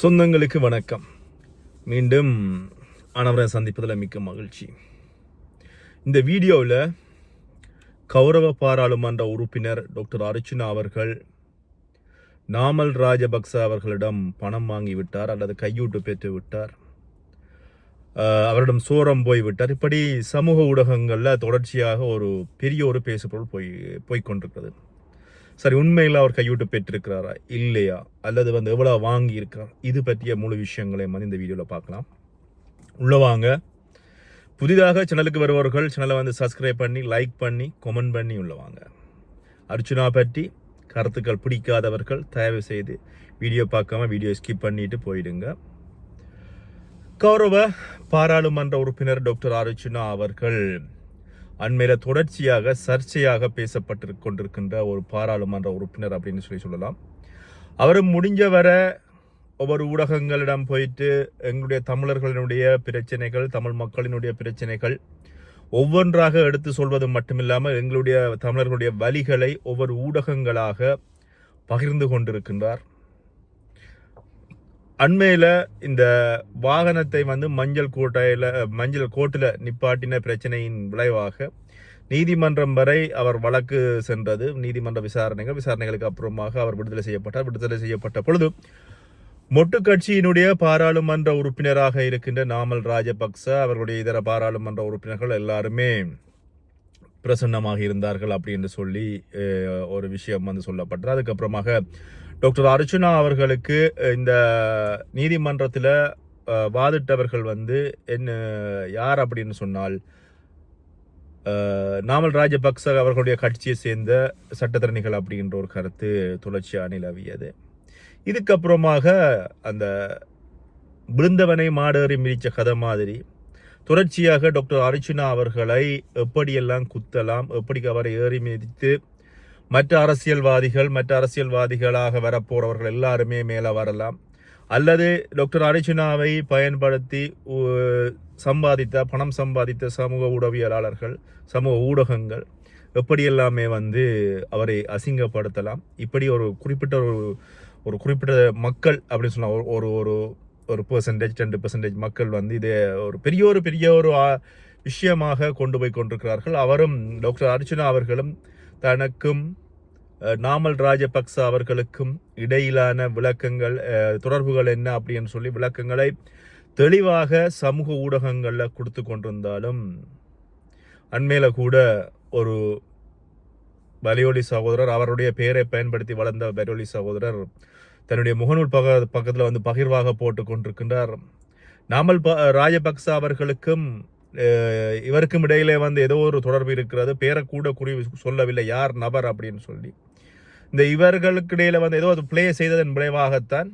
சொந்தங்களுக்கு வணக்கம். மீண்டும் அனைவரை சந்திப்பதில் மிக்க மகிழ்ச்சி. இந்த வீடியோவில் கௌரவ பாராளுமன்ற உறுப்பினர் டாக்டர் அர்ச்சுனா அவர்கள் நாமல் ராஜபக்ச அவர்களிடம் பணம் வாங்கி விட்டார் அல்லது கையூட்டு பெற்று விட்டார். அவரிடம் சோரம் போய் விட்டார். இப்படி சமூக ஊடகங்களில் தொடர்ச்சியாக ஒரு பெரிய ஒரு பேசுபொருள் போய் போய்கொண்டிருக்கிறது சரி உண்மையில் அவர் கையூட்டு பெற்றிருக்கிறாரா? இல்லையா? அல்லது வந்து எவ்வளோ வாங்கி இது பற்றிய முழு விஷயங்களை வந்து இந்த வீடியோவில் பார்க்கலாம். உள்ளே வாங்க. புதிதாக சேனலுக்கு வருபவர்கள் சேனலை வந்து சப்ஸ்கிரைப் பண்ணி லைக் பண்ணி கமெண்ட் பண்ணி உள்ளே வாங்க. அர்ச்சுனா பற்றி கருத்துக்கள் பிடிக்காதவர்கள் தயவு செய்து வீடியோ பார்க்காம வீடியோ ஸ்கிப் பண்ணிட்டு போயிடுங்க. கௌரவ பாராளுமன்ற உறுப்பினர் டாக்டர் அர்ச்சுனா அவர்கள். அண்மையில தொடர்ச்சியாக சர்ச்சையாக பேசப்பட்டு கொண்டிருக்கின்ற ஒரு பாராளுமன்ற உறுப்பினர் அப்படின்னு சொல்லி சொல்லலாம். அவர் முடிஞ்ச வர ஒவ்வொரு ஊடகங்களிடம் போயிட்டு எங்களுடைய தமிழர்களினுடைய பிரச்சனைகள் தமிழ் மக்களினுடைய பிரச்சனைகள் ஒவ்வொன்றாக எடுத்து சொல்வது மட்டுமில்லாமல் எங்களுடைய தமிழர்களுடைய வழிகளை ஒவ்வொரு ஊடகங்களாக பகிர்ந்து கொண்டிருக்கின்றார். அண்மையில் இந்த வாகனத்தை வந்து மஞ்சள் கோட்டையில் மஞ்சள் கோட்டில் நிப்பாட்டின பிரச்சனையின் விளைவாக நீதிமன்றம் வரை அவர் வழக்கு சென்றது. நீதிமன்ற விசாரணைகள் விசாரணைகளுக்கு அப்புறமாக அவர் விடுதலை செய்யப்பட்டார். விடுதலை செய்யப்பட்ட பொழுது மொட்டு கட்சியினுடைய பாராளுமன்ற உறுப்பினராக இருக்கின்ற நாமல் ராஜபக்ச அவர்களுடைய இதர பாராளுமன்ற உறுப்பினர்கள் எல்லாருமே பிரசன்னமாக இருந்தார்கள் அப்படின்னு சொல்லி ஒரு விஷயம் வந்து சொல்லப்பட்டது. அதுக்கப்புறமாக டாக்டர் அர்ச்சுனா அவர்களுக்கு இந்த நீதிமன்றத்தில் வாதிட்டவர்கள் வந்து என்ன யார் அப்படின்னு சொன்னால் நாமல் ராஜபக்ச அவர்களுடைய கட்சியை சேர்ந்த சட்டத்திறனிகள் அப்படின்ற ஒரு கருத்து தொடர்ச்சியாக நிலவியது இதுக்கப்புறமாக அந்த விழுந்தவனை மாடேறி மிதித்த கதை மாதிரி தொடர்ச்சியாக டாக்டர் அர்ச்சுனா அவர்களை எப்படியெல்லாம் குத்தலாம் எப்படி அவரை ஏறி மிதித்து மற்ற அரசியல்வாதிகள் மற்ற அரசியல்வாதிகளாக வரப்போறவர்கள் எல்லாருமே மேலே வரலாம். அல்லது டாக்டர் அர்ச்சுனாவை பயன்படுத்தி சம்பாதித்த பணம் சம்பாதித்த சமூக ஊடகவியலாளர்கள் சமூக ஊடகங்கள் எப்படியெல்லாமே வந்து அவரை அசிங்கப்படுத்தலாம். இப்படி ஒரு குறிப்பிட்ட ஒரு ஒரு குறிப்பிட்ட மக்கள் அப்படின்னு சொன்னால் ஒரு- ஒரு ஒரு ஒரு பெர்சன்டேஜ் ரெண்டு பெர்சன்டேஜ் மக்கள் வந்து இதை ஒரு பெரிய ஒரு பெரிய ஒரு விஷயமாக கொண்டு போய் கொண்டிருக்கிறார்கள். அவரும் டாக்டர் அர்ச்சனா அவர்களும் தனக்கும் நாமல் ராஜபக்ச அவர்களுக்கும் இடையிலான விளக்கங்கள் தொடர்புகள் என்ன அப்படின்னு சொல்லி விளக்கங்களை தெளிவாக சமூக ஊடகங்களில் கொடுத்து கொண்டிருந்தாலும் அண்மையில் கூட ஒரு பலியோலி சகோதரர் அவருடைய பெயரை பயன்படுத்தி வளர்ந்த வலியொலி சகோதரர் தன்னுடைய முகநூல் பக பக்கத்தில் வந்து பகிர்வாக போட்டு கொண்டிருக்கின்றார். நாமல் ப ராஜபக்ச அவர்களுக்கும் இவருக்கும் இடையிலே வந்து ஏதோ ஒரு தொடர்பு இருக்கிறது. பேரை கூட குறி சொல்லவில்லை. யார் நபர் அப்படின்னு சொல்லி. இந்த இவர்களுக்கு இடையில் வந்து ஏதோ அது ப்ளே செய்ததன் விளைவாகத்தான்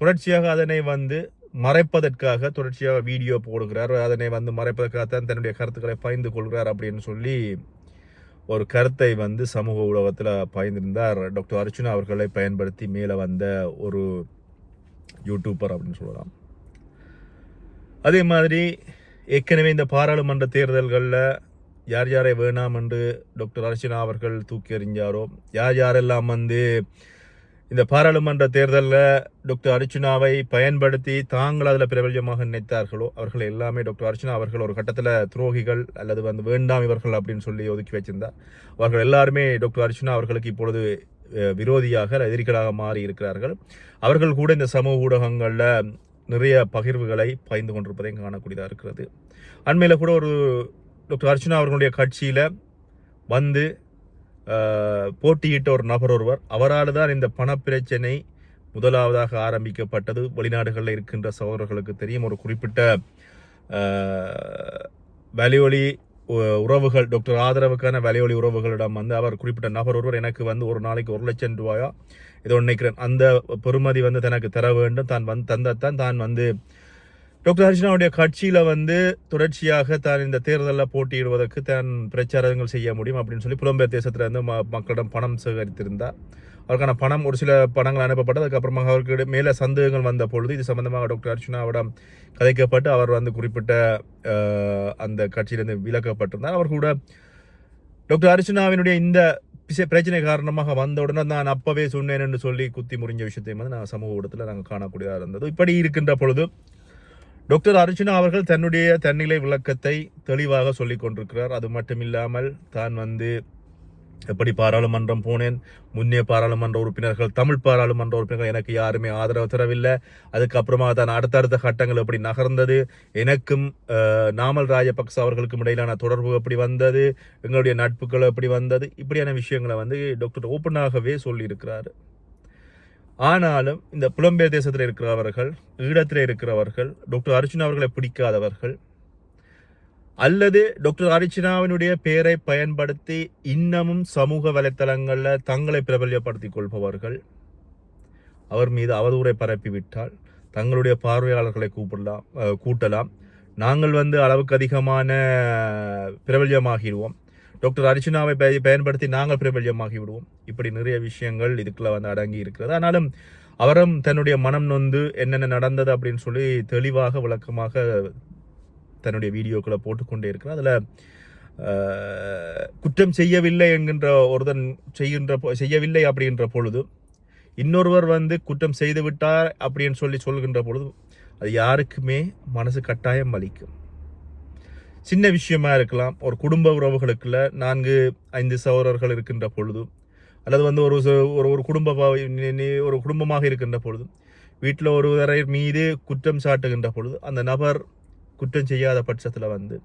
தொடர்ச்சியாக அதனை வந்து மறைப்பதற்காக தொடர்ச்சியாக வீடியோ போடுகிறார். அதனை வந்து மறைப்பதற்காகத்தான் தன்னுடைய கருத்துக்களை பகிர்ந்து கொள்கிறார் அப்படின்னு சொல்லி ஒரு கருத்தை வந்து சமூக ஊடகத்தில் பகிர்ந்திருந்தார். டாக்டர் அர்ச்சுனா அவர்களை பயன்படுத்தி மேலே வந்த ஒரு யூடியூப்பர் அப்படின்னு சொல்லலாம். அதே மாதிரி ஏற்கனவே இந்த பாராளுமன்ற தேர்தல்களில் யார் யாரை வேணாம் என்று டாக்டர் அர்ச்சனா அவர்கள் தூக்கி எறிஞ்சாரோ யார் யாரெல்லாம் வந்து இந்த பாராளுமன்ற தேர்தலில் டாக்டர் அர்ச்சுனாவை பயன்படுத்தி தாங்கள் அதில் பிரபல்யமாக நினைத்தார்களோ அவர்கள் எல்லாமே டாக்டர் அர்ச்சுனா அவர்கள் ஒரு கட்டத்தில் துரோகிகள் அல்லது வந்து வேண்டாம் இவர்கள் அப்படின்னு சொல்லி ஒதுக்கி வச்சிருந்தார். அவர்கள் எல்லாருமே டாக்டர் அர்ச்சனா அவர்களுக்கு இப்பொழுது விரோதியாக எதிரிகளாக மாறி இருக்கிறார்கள். அவர்கள் கூட இந்த சமூக ஊடகங்களில் நிறைய பகிர்வுகளை பகிர்ந்து கொண்டிருப்பதையும் காணக்கூடியதாக இருக்கிறது. அண்மையில் கூட ஒரு டாக்டர் அர்ச்சனா அவர்களுடைய கட்சியில் வந்து போட்டியிட்ட ஒரு நபர் ஒருவர். அவரால் தான் இந்த பணப்பிரச்சனை முதலாவதாக ஆரம்பிக்கப்பட்டது. வெளிநாடுகளில் இருக்கின்ற சகோதரர்களுக்கு தெரியும். ஒரு குறிப்பிட்ட வலியொலி உ- உறவுகள் டாக்டர் ஆதரவுக்கான வலியொலி உறவுகளிடம் வந்து அவர் குறிப்பிட்ட நபர் ஒருவர் எனக்கு வந்து ஒரு நாளைக்கு ஒரு லட்சம் ரூபாயா இதை நினைக்கிறேன். அந்த பெறுமதி வந்து தனக்கு தர வேண்டும். தான் வந்து தந்தத்தான். தான் வந்து டாக்டர் ஹர்ஷனாவுடைய கட்சியில் வந்து தொடர்ச்சியாக தான் இந்த தேர்தலில் போட்டியிடுவதற்கு தான் பிரச்சாரங்கள் செய்ய முடியும் அப்படின்னு சொல்லி புலம்பெயர் தேசத்தில் இருந்து ம மக்களிடம் பணம் சேகரித்திருந்தார் அவருக்கான பணம் ஒரு சில பணங்கள் அனுப்பப்பட்டது. அதுக்கப்புறமாக அவருக்கு மேலே சந்தேகங்கள் வந்த பொழுது இது சம்பந்தமாக டாக்டர் அர்ச்சனாவிடம் கதைக்கப்பட்டு அவர் வந்து குறிப்பிட்ட அந்த கட்சியிலிருந்து விலக்கப்பட்டிருந்தார். அவர் கூட டாக்டர் அர்ச்சனாவினுடைய இந்த பிரச்சனை காரணமாக வந்த உடனே நான் அப்பவே சொன்னேன் என்று சொல்லி குத்தி முறிஞ்ச விஷயத்தையும் வந்து நான் சமூக ஊடகத்தில் நாங்கள் காணக்கூடியதாக இருந்தது. இப்படி இருக்கின்ற பொழுது டாக்டர் அர்ஜுனா அவர்கள் தன்னுடைய தன்னிலை விளக்கத்தை தெளிவாக சொல்லிக் கொண்டிருக்கிறார். அது மட்டும் இல்லாமல் தான் வந்து எப்படி பாராளுமன்றம் போனேன் முன்னே பாராளுமன்ற உறுப்பினர்கள் தமிழ் பாராளுமன்ற உறுப்பினர்கள் எனக்கு யாருமே ஆதரவு தரவில்லை. அதுக்கப்புறமா தான் அடுத்தடுத்த கட்டங்கள் எப்படி நகர்ந்தது எனக்கும் நாமல் ராஜபக்ச அவர்களுக்கும் இடையிலான தொடர்பு எப்படி வந்தது எங்களுடைய நட்புகள் எப்படி வந்தது இப்படியான விஷயங்களை வந்து டாக்டர் ஓப்பனாகவே சொல்லியிருக்கிறாரு. ஆனாலும் இந்த புலம்பெயர் தேசத்தில் இருக்கிறவர்கள் ஈழத்தில் இருக்கிறவர்கள் டாக்டர் அர்ஜுனா அவர்களை பிடிக்காதவர்கள் அல்லது டாக்டர் அர்ச்சனாவினுடைய பெயரை பயன்படுத்தி இன்னமும் சமூக வலைத்தளங்களில் தங்களை பிரபல்யப்படுத்திக் கொள்பவர்கள் அவர் மீது அவதூறை பரப்பிவிட்டால் தங்களுடைய பார்வையாளர்களை கூப்பிடலாம் கூட்டலாம். நாங்கள் வந்து அளவுக்கு அதிகமான பிரபல்யமாகிடுவோம். டாக்டர் அர்ச்சனாவை பயன்படுத்தி நாங்கள் பிரபல்யமாகி விடுவோம் இப்படி நிறைய விஷயங்கள் இதுக்குள்ள வந்து அடங்கி இருக்கிறது. ஆனாலும் அவரும் தன்னுடைய மனம் நொந்து என்னென்ன நடந்தது அப்படின்னு சொல்லி தெளிவாக விளக்கமாக தன்னுடைய வீடியோக்களை போட்டுக்கொண்டே இருக்கிறார். அதில் குற்றம் செய்யவில்லை என்கின்ற ஒருத்தன் செய்கின்ற செய்யவில்லை அப்படின்ற பொழுது இன்னொருவர் வந்து குற்றம் செய்து விட்டார் அப்படின்னு சொல்லி சொல்கின்ற பொழுது அது யாருக்குமே மனசு கட்டாயம் வலிக்கும். சின்ன விஷயமா இருக்கலாம். ஒரு குடும்ப உறவுகளுக்குள்ள நான்கு ஐந்து சகோதரர்கள் இருக்கின்ற பொழுது அல்லது வந்து ஒரு ச- ஒரு ஒரு குடும்ப ஒரு குடும்பமாக இருக்கின்ற பொழுது வீட்டில் ஒருவரை மீது குற்றம் சாட்டுகின்ற பொழுது அந்த நபர் குற்றம் செய்யாத பட்சத்தில் வந்து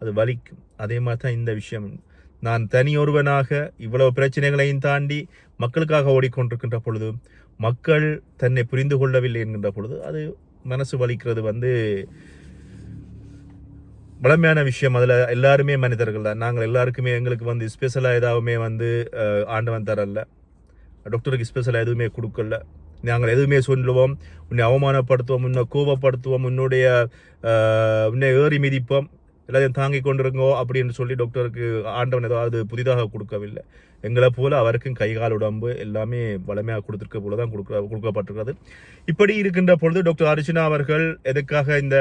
அது வலிக்கும். அதே மாதிரி தான் இந்த விஷயம். நான் தனி ஒருவனாக இவ்வளவு பிரச்சனைகளையும் தாண்டி மக்களுக்காக ஓடிக்கொண்டிருக்கின்ற பொழுது மக்கள் தன்னை புரிந்து கொள்ளவில்லை என்கின்ற பொழுது அது மனசு வலிக்கிறது வந்து வளமையான விஷயம். அதில் எல்லாருமே மனிதர்கள் தான். நாங்கள் எல்லாருக்குமே எங்களுக்கு வந்து ஸ்பெஷலாக எதாவுமே வந்து ஆண்டவன் தரல. டாக்டருக்கு ஸ்பெஷலாக எதுவுமே கொடுக்கல. நாங்கள் எதுவுமே சொல்லுவோம். உன்னை அவமானப்படுத்துவோம் உன்னை கோபப்படுத்துவோம் உன்னுடைய உன்னை ஏறி மிதிப்போம். எல்லாத்தையும் தாங்கி கொண்டிருங்கோ அப்படின்னு சொல்லி டாக்டருக்கு ஆண்டவன் ஏதாவது புதிதாக கொடுக்கவில்லை. எங்களை போல அவருக்கும் கைகால் உடம்பு எல்லாமே வளமையாக கொடுத்துருக்க போல தான் கொடுக்க கொடுக்கப்பட்டிருக்கிறது. இப்படி இருக்கின்ற பொழுது டாக்டர் அர்ஜுனா அவர்கள் எதுக்காக இந்த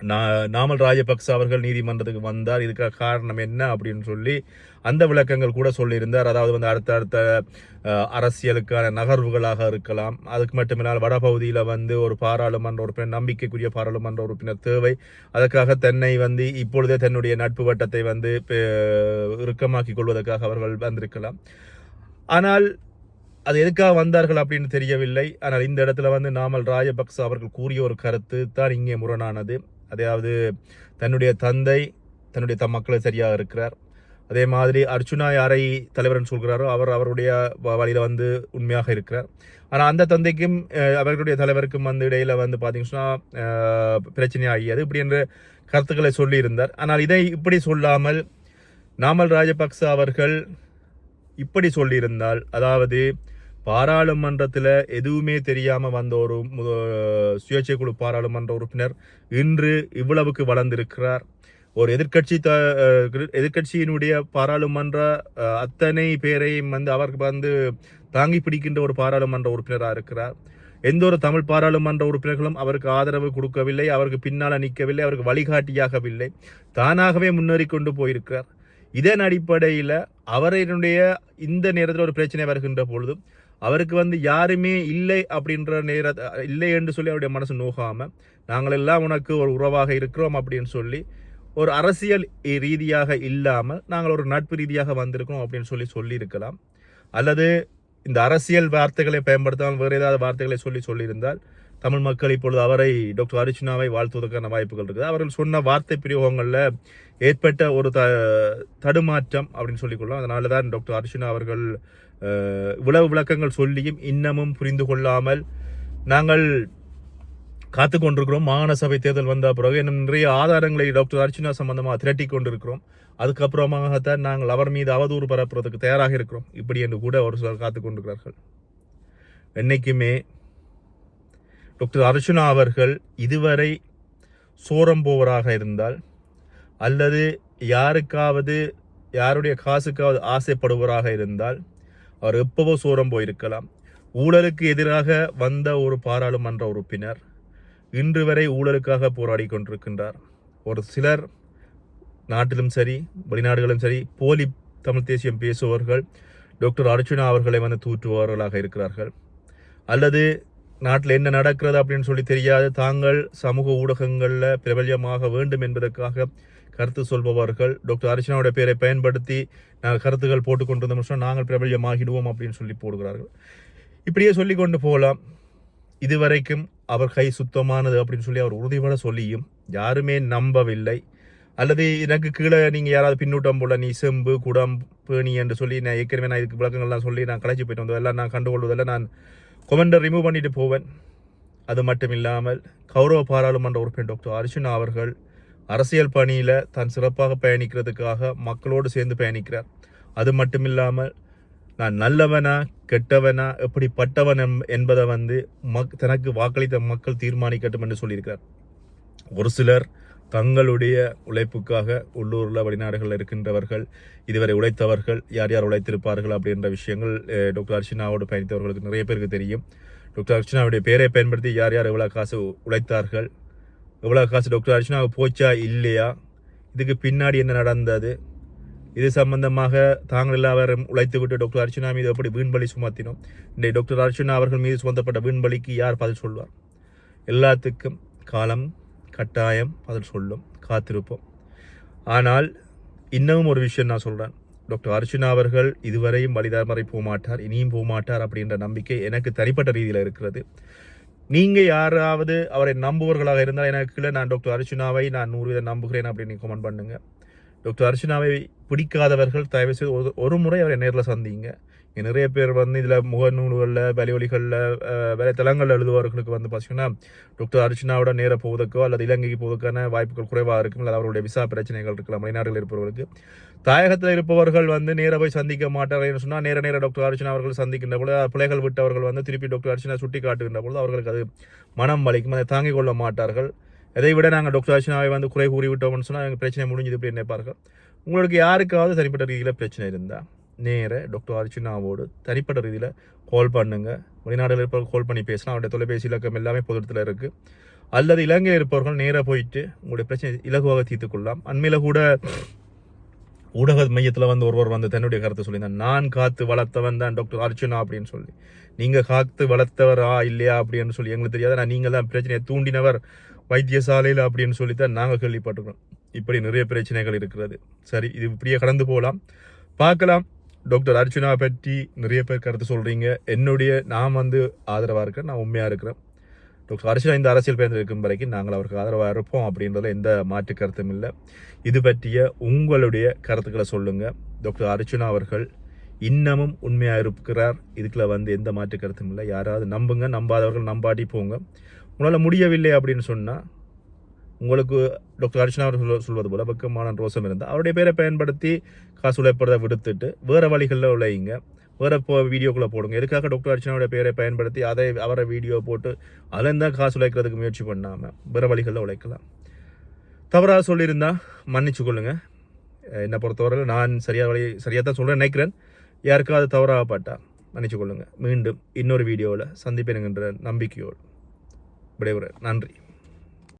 நாமல் ராஜபக்ச அவர்கள் நீதிமன்றத்துக்கு வந்தார். இதுக்காக காரணம் என்ன அப்படின்னு சொல்லி அந்த விளக்கங்கள் கூட சொல்லியிருந்தார். அதாவது வந்து அடுத்த அடுத்த அரசியலுக்கான நகர்வுகளாக இருக்கலாம். அதுக்கு மட்டுமில்லாமல் வடபகுதியில் வந்து ஒரு பாராளுமன்ற உறுப்பினர் நம்பிக்கைக்குரிய பாராளுமன்ற உறுப்பினர் தேவை. அதற்காக தன்னை வந்து இப்பொழுதே தன்னுடைய நட்பு வட்டத்தை வந்து பெ- இறுக்கமாக்கிக் கொள்வதற்காக அவர்கள் வந்திருக்கலாம். ஆனால் அது எதுக்காக வந்தார்கள் அப்படின்னு தெரியவில்லை. ஆனால் இந்த இடத்துல வந்து நாமல் ராஜபக்ச அவர்கள் கூறிய ஒரு கருத்து தான் இங்கே முரணானது. அதாவது தன்னுடைய தந்தை தன்னுடைய தம் மக்களை சரியாக இருக்கிறார். அதே மாதிரி அர்ச்சுனா யாரை தலைவர்னு சொல்கிறாரோ அவர் அவருடைய வ- வந்து உண்மையாக இருக்கிறார். ஆனால் அந்த தந்தைக்கும் அவர்களுடைய தலைவருக்கும் வந்து இடையில் வந்து பார்த்தீங்கன்னா பிரச்சனை ஆகியது. இப்படி என்ற கருத்துக்களை சொல்லியிருந்தார் ஆனால் இதை இப்படி சொல்லாமல் நாமல் ராஜபக்ச அவர்கள் இப்படி சொல்லியிருந்தால் அதாவது பாராளுமன்றத்தில் எதுவுமே தெரியாமல் வந்த ஒரு சுயேட்சை குழு பாராளுமன்ற உறுப்பினர் இன்று இவ்வளவுக்கு வளர்ந்திருக்கிறார். ஒரு எதிர்க்கட்சி த எதிர்கட்சியினுடைய எதிர்க்கட்சியினுடைய பாராளுமன்ற அத்தனை பேரையும் வந்து அவருக்கு வந்து தாங்கி பிடிக்கின்ற ஒரு பாராளுமன்ற உறுப்பினராக இருக்கிறார். எந்த ஒரு தமிழ் பாராளுமன்ற உறுப்பினர்களும் அவருக்கு ஆதரவு கொடுக்கவில்லை அவருக்கு பின்னால் நிற்கவில்லை அவருக்கு வழிகாட்டியாகவில்லை. தானாகவே முன்னேறி கொண்டு போயிருக்கிறார். இதன் அடிப்படையில் அவரினுடைய இந்த நேரத்தில் ஒரு பிரச்சனை வருகின்ற பொழுதும் அவருக்கு வந்து யாருமே இல்லை அப்படின்ற நேர இல்லை என்று சொல்லி அவருடைய மனசு நோகாமல் நாங்களெல்லாம் உனக்கு ஒரு உறவாக இருக்கிறோம் அப்படின்னு சொல்லி ஒரு அரசியல் ரீதியாக இல்லாமல் நாங்கள் ஒரு நட்பு ரீதியாக வந்திருக்கோம் அப்படின்னு சொல்லி சொல்லியிருக்கலாம். அல்லது இந்த அரசியல் வார்த்தைகளை பயன்படுத்தாமல் வேறு ஏதாவது வார்த்தைகளை சொல்லி சொல்லியிருந்தால் தமிழ் மக்கள் இப்பொழுது அவரை டாக்டர் அர்ச்சுனாவை வாழ்த்துவதற்கான வாய்ப்புகள் இருக்குது. அவர்கள் சொன்ன வார்த்தை பிரயோகங்களில் ஏற்பட்ட ஒரு த தடுமாற்றம் அப்படின்னு சொல்லிக்கொள்ளலாம். அதனால தான் டாக்டர் அர்ச்சுனா அவர்கள் இவ்வளவு விளக்கங்கள் சொல்லியும் இன்னமும் புரிந்து கொள்ளாமல் நாங்கள் காத்து கொண்டிருக்கிறோம். மாகாண சபை தேர்தல் வந்த பிறகு இன்னும் நிறைய ஆதாரங்களை டாக்டர் அர்ச்சனா சம்பந்தமாக திரட்டி கொண்டிருக்கிறோம். அதுக்கப்புறமாகத்தான் நாங்கள் அவர் மீது அவதூறு பரப்புறதுக்கு தயாராக இருக்கிறோம். இப்படி என்று கூட ஒரு சிலர் காத்து கொண்டிருக்கிறார்கள். என்றைக்குமே டாக்டர் அர்ச்சனா அவர்கள் இதுவரை சோரம் போவராக இருந்தால் அல்லது யாருக்காவது யாருடைய காசுக்காவது ஆசைப்படுவராக இருந்தால் அவர் எப்பவோ சோரம் போயிருக்கலாம். ஊழலுக்கு எதிராக வந்த ஒரு பாராளுமன்ற உறுப்பினர் இன்று வரை ஊழலுக்காக போராடி கொண்டிருக்கின்றார். ஒரு சிலர் நாட்டிலும் சரி வெளிநாடுகளும் சரி போலி தமிழ் தேசியம் பேசுபவர்கள் டாக்டர் அர்ச்சுனா அவர்களை வந்து தூற்றுபவர்களாக இருக்கிறார்கள். அல்லது நாட்டில் என்ன நடக்கிறது அப்படின்னு சொல்லி தெரியாது தாங்கள் சமூக ஊடகங்களில் பிரபல்யமாக வேண்டும் என்பதற்காக கருத்து சொல்பவர்கள். டாக்டர் அர்ச்சனாவுடைய பேரை பயன்படுத்தி நாங்கள் கருத்துக்கள் போட்டு கொண்டு வந்தோம்னு நாங்கள் பிரபல்யமாகிடுவோம் அப்படின்னு சொல்லி போடுகிறார்கள். இப்படியே சொல்லி கொண்டு போகலாம். இதுவரைக்கும் அவர் கை சுத்தமானது அப்படின்னு சொல்லி அவர் உறுதிபட சொல்லியும் யாருமே நம்பவில்லை. அல்லது எனக்கு கீழே நீங்கள் யாராவது பின்னூட்டம் போல நீ செம்பு குடம் பேணி என்று சொல்லி நான் ஏற்கனவே நான் இதுக்கு விளக்கங்கள்லாம் சொல்லி நான் கலைச்சி போயிட்டு வந்ததெல்லாம் நான் கண்டுகொள்வதில் நான் கொமெண்டை ரிமூவ் பண்ணிட்டு போவேன். அது மட்டும் இல்லாமல் கௌரவ பாராளுமன்ற உறுப்பினர் டாக்டர் அர்ஜுனா அவர்கள் அரசியல் பணியில் தான் சிறப்பாக பயணிக்கிறதுக்காக மக்களோடு சேர்ந்து பயணிக்கிறார். அது மட்டும் இல்லாமல் நான் நல்லவனா கெட்டவனா எப்படிப்பட்டவன் எம்- என்பதை வந்து மக் தனக்கு வாக்களித்த மக்கள் தீர்மானிக்கட்டும் என்று சொல்லியிருக்கிறார். ஒரு சிலர் தங்களுடைய உழைப்புக்காக உள்ளூரில் வெளிநாடுகளில் இருக்கின்றவர்கள் இதுவரை உழைத்தவர்கள் யார் யார் உழைத்திருப்பார்கள் அப்படின்ற விஷயங்கள் டாக்டர் அர்ச்சனாவோடு பயணித்தவர்களுக்கு நிறைய பேருக்கு தெரியும். டாக்டர் அர்ச்சனாவுடைய பேரை பயன்படுத்தி யார் யார் எவ்வளோ காசு உழைத்தார்கள் எவ்வளோ காசு டாக்டர் அர்ச்சனாவுக்கு போச்சா? இல்லையா? இதுக்கு பின்னாடி என்ன நடந்தது? இது சம்பந்தமாக தாங்கள் எல்லாரும் உழைத்து விட்டு டாக்டர் அர்ச்சனா மீது எப்படி வீண்பலி சுமத்தினோம்? இன்றைய டாக்டர் அர்ச்சனா அவர்கள் மீது சுமத்தப்பட்ட வீண்பலிக்கு யார் பதில் சொல்வார்? எல்லாத்துக்கும் காலம் கட்டாயம் பதில் சொல்லும். காத்திருப்போம். ஆனால் இன்னமும் ஒரு விஷயம் நான் சொல்கிறேன் டாக்டர் அர்ச்சனா அவர்கள் இதுவரையும் வழிதாமரை போக மாட்டார் இனியும் போக மாட்டார் அப்படின்ற நம்பிக்கை எனக்கு தனிப்பட்ட ரீதியில் இருக்கிறது. நீங்கள் யாராவது அவரை நம்புவர்களாக இருந்தால் எனக்கு நான் டாக்டர் அர்ச்சனாவை நான் நூறு வீதம் நம்புகிறேன் அப்படின்னு கமெண்ட் பண்ணுங்க. டாக்டர் அர்ச்சுனாவை பிடிக்காதவர்கள் தயவு செய்து ஒரு ஒரு முறை அவரை நேரில் சந்திங்க. நிறைய பேர் வந்து இதில் முகநூல்களில் வலிவலிகளில் வலைத்தளங்களில் எழுதுபவர்களுக்கு வந்து பார்த்தீங்கன்னா டாக்டர் அர்ச்சனாவோட நேர போவதற்கோ அல்லது இலங்கைக்கு போவதற்கான வாய்ப்புகள் குறைவாக இருக்கும் அல்லது அவருடைய விசா பிரச்சனைகள் இருக்கலாம் வெளிநாடுகள் இருப்பவர்களுக்கு. தாயகத்தில் இருப்பவர்கள் வந்து நேராக போய் சந்திக்க மாட்டார்கள் சொன்னால் நேர நேர டாக்டர் அர்ச்சனா அவர்கள் சந்திக்கின்ற பொழுது பிள்ளைகள் விட்டவர்கள் வந்து திருப்பி டாக்டர் அர்ச்சனா சுட்டி காட்டுகின்ற பொழுது அவர்களுக்கு அது மனம் வலிக்கும். அதை தாங்கிக் கொள்ள மாட்டார்கள். இதை விட நாங்கள் டாக்டர் அர்ச்சனாவை வந்து குறை கூறி விட்டோம்னு சொன்னால் எங்கள் பிரச்சனை முடிஞ்சது இப்படி நினைப்பார்கள் உங்களுக்கு யாருக்காவது தனிப்பட்ட ரீதியில் பிரச்சனை இருந்தால் நேர டாக்டர் அர்ச்சனாவோடு தனிப்பட்ட ரீதியில் கால் பண்ணுங்க. வெளிநாடுகளில் இருப்பவர்கள் கால் பண்ணி பேசலாம். அவருடைய தொலைபேசி இலக்கம் எல்லாமே பொதுத்தில் இருக்குது அல்லது இலங்கையில் இருப்பவர்கள் நேராக போயிட்டு உங்களுடைய பிரச்சனை இலகுவாக தீர்த்துக்கொள்ளலாம் அண்மையில் கூட ஊடக மையத்தில் வந்து ஒருவர் வந்து தன்னுடைய கருத்தை சொல்லியிருந்தார். நான் காத்து வளர்த்தவன் தான் டாக்டர் அர்ச்சனா அப்படின்னு சொல்லி. நீங்கள் காத்து வளர்த்தவரா இல்லையா? அப்படின்னு சொல்லி. எங்களுக்கு தெரியாது. நான் நீங்கள் தான் பிரச்சனையை தூண்டினவர் வைத்தியசாலையில் அப்படின்னு சொல்லி தான் நாங்கள் கேள்விப்பட்டிருக்கோம் இப்படி நிறைய பிரச்சனைகள் இருக்கிறது. சரி இது இப்படியே கடந்து போகலாம். பார்க்கலாம். டாக்டர் அர்ச்சனா பற்றி நிறைய பேர் கருத்து சொல்கிறீங்க என்னுடைய நான் வந்து ஆதரவாக இருக்கிறேன் நான் உண்மையாக இருக்கிறேன். டாக்டர் அர்ச்சனா இந்த அரசியல் பேருந்து இருக்கும் வரைக்கும் நாங்கள் அவருக்கு ஆதரவாக இருப்போம் அப்படின்றதுல எந்த மாற்று கருத்தும் இல்லை. இது பற்றிய உங்களுடைய கருத்துக்களை சொல்லுங்கள் டாக்டர் அர்ச்சனா அவர்கள் இன்னமும் உண்மையாக இருக்கிறார். இதுக்குள்ள வந்து எந்த மாற்று கருத்தும் இல்லை. யாராவது நம்புங்க நம்பாதவர்கள் நம்பாட்டி போங்க. உங்களால் முடியவில்லை அப்படின்னு சொன்னால் உங்களுக்கு டாக்டர் அர்ச்சனா அவர்கள் சொல்ல- சொல்வது போல பக்கமான ரோசம் இருந்தால் அவருடைய பேரை பயன்படுத்தி காசு உழைப்பதை விடுத்துட்டு வேறு வழிகளில் உழையுங்க. வேறு இப்போ வீடியோக்குள்ளே போடுங்க. எதுக்காக டாக்டர் அர்ச்சனாவோட பேரை பயன்படுத்தி அதை அவரை வீடியோ போட்டு அதில் காசு உழைக்கிறதுக்கு முயற்சி பண்ணாமல் வேறு வழிகளில் உழைக்கலாம். தவறாக சொல்லியிருந்தா மன்னிச்சு கொள்ளுங்கள் என்னை பொறுத்தவரையில் நான் சரியாக வழி சரியாக தான் சொல்கிறேன் நினைக்கிறேன். யாருக்காவது தவறாகப்பட்டா மன்னிச்சு கொள்ளுங்கள் மீண்டும் இன்னொரு வீடியோவில் சந்திப்பேனுங்கிற நம்பிக்கையோடு விடைபெற நன்றி.